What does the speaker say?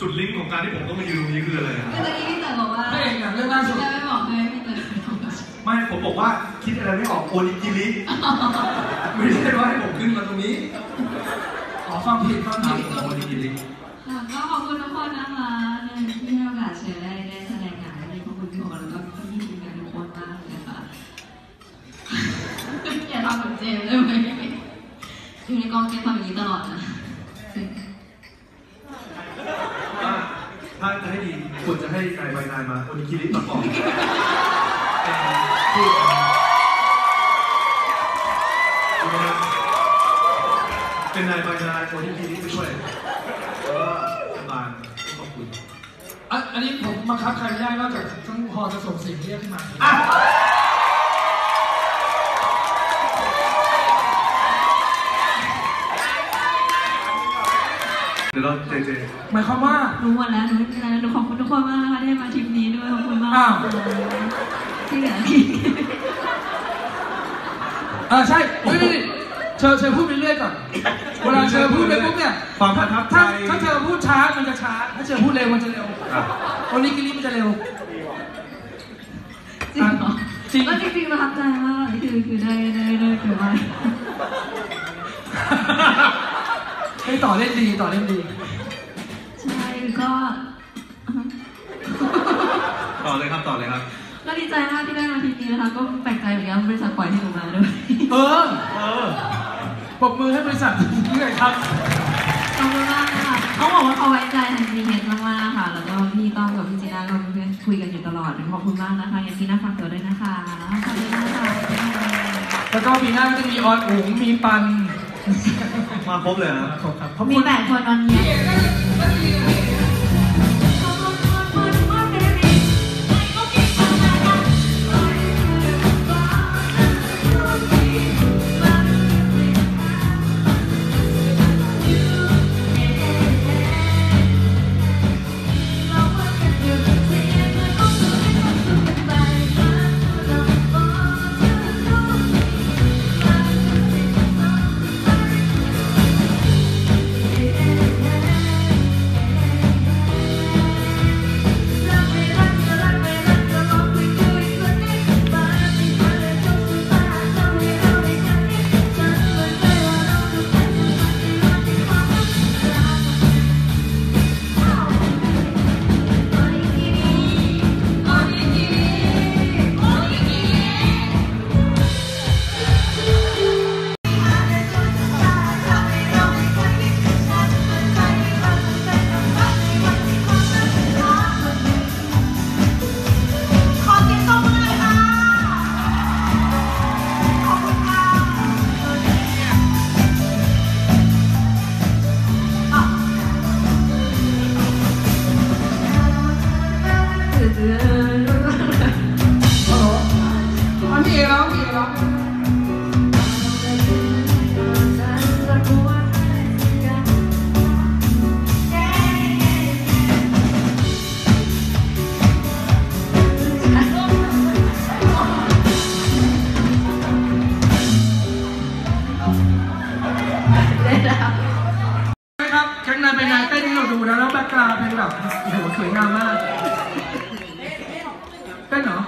จุดลิงก์ของการที่ผมต้องมายืนตรงนี้คืออะไรนะเมื่อกี้พี่เต๋อบอกว่าพระเอกหนังเรื่องล่าสุดจะไม่บอกให้พี่เต๋อไม่ผมบอกว่าคิดอะไรไม่ออกโอนิกิริไม่ใช่ว่าให้ผมขึ้นมาตรงนี้ขอฟังผิดฟังครัผิบดโอนิกิริค่ะก็ขอบคุณทุกคนนะคะที่ให้โอกาสเชิญได้ได้แสดงงานในขอบคุณพี่โอแล้วก็พี่ทีมงานทุกคนมากเลยค่ะอย่าทำเหมือนเจมส์ได้ไหมอยู่ในกองเจมส์ทำอย่างนี้ตลอดนะ ถ้าถ้าจะให้ดี ควรจะให้นายใบนายมาโอนิกิริมาก่อนเป็นพูดนะครับเป็นนายใบนายโอนิกิริไปช่วยแล้วก็สบายขอบคุณอะอันนี้ผมบังคับใครไม่ได้นอกจากต้องพอจะส่งเสียงเรียกขึ้นมา อะเดี๋ยวเราเจเจหมายความว่า รู้หมดแล้วหนูไม่เป็นไรหนูขอบคุณทุกคนมากนะคะที่มาทริปนี้ด้วยขอบคุณมากอ้าว ที่เหลือที่เออใช่เฮ้ยนี่นี่เธอเธอพูดไปเรื่อยก่อน เวลาเธอพูดไปปุ๊บเนี่ยความประทับใจถ้าถ้าเธอพูดช้ามันจะช้า ถ้าเธอพูดเร็วมันจะเร็วอะวันนี้กิริมันจะเร็ว จริงเหรอจริงแล้วจริงๆประทับใจมากคือคือได้ได้ได้คือว่า ให้ต่อเล่นดีต่อเล่นดี ใช่ก็ต่อเลยครับต่อเลยครับ ก็ดีใจมากที่ได้มาทริปนี้นะคะ ก็แปลกใจเหมือนกันบริษัทปล่อยให้หนูมาด้วยเออเออปรบมือให้บริษัทนี้หน่อยครับ ขอบคุณมากค่ะเขาบอกว่าเขาไว้ใจทางดีเฮดมากๆค่ะ แล้วก็พี่ต้องกับพี่จีน่าก็เป็นเพื่อนคุยกันอยู่ตลอดขอบคุณมากนะคะอย่างที่น่าฟังตัวด้วยนะคะขอบคุณมากค่ะแล้วก็ปีหน้าก็จะมีออนอุ๋งมีปัน มาครบเลยนะขอบครับขอบมีคุณแปดคนวันนี้ขอ พี่เอร้องพี่เอร้องครับแข่งนายไปนายเต้นที่เราดูนะแล้วแบ็คกราวด์เป็นแบบโอ้โหสวยงามมากเต้นเหรอ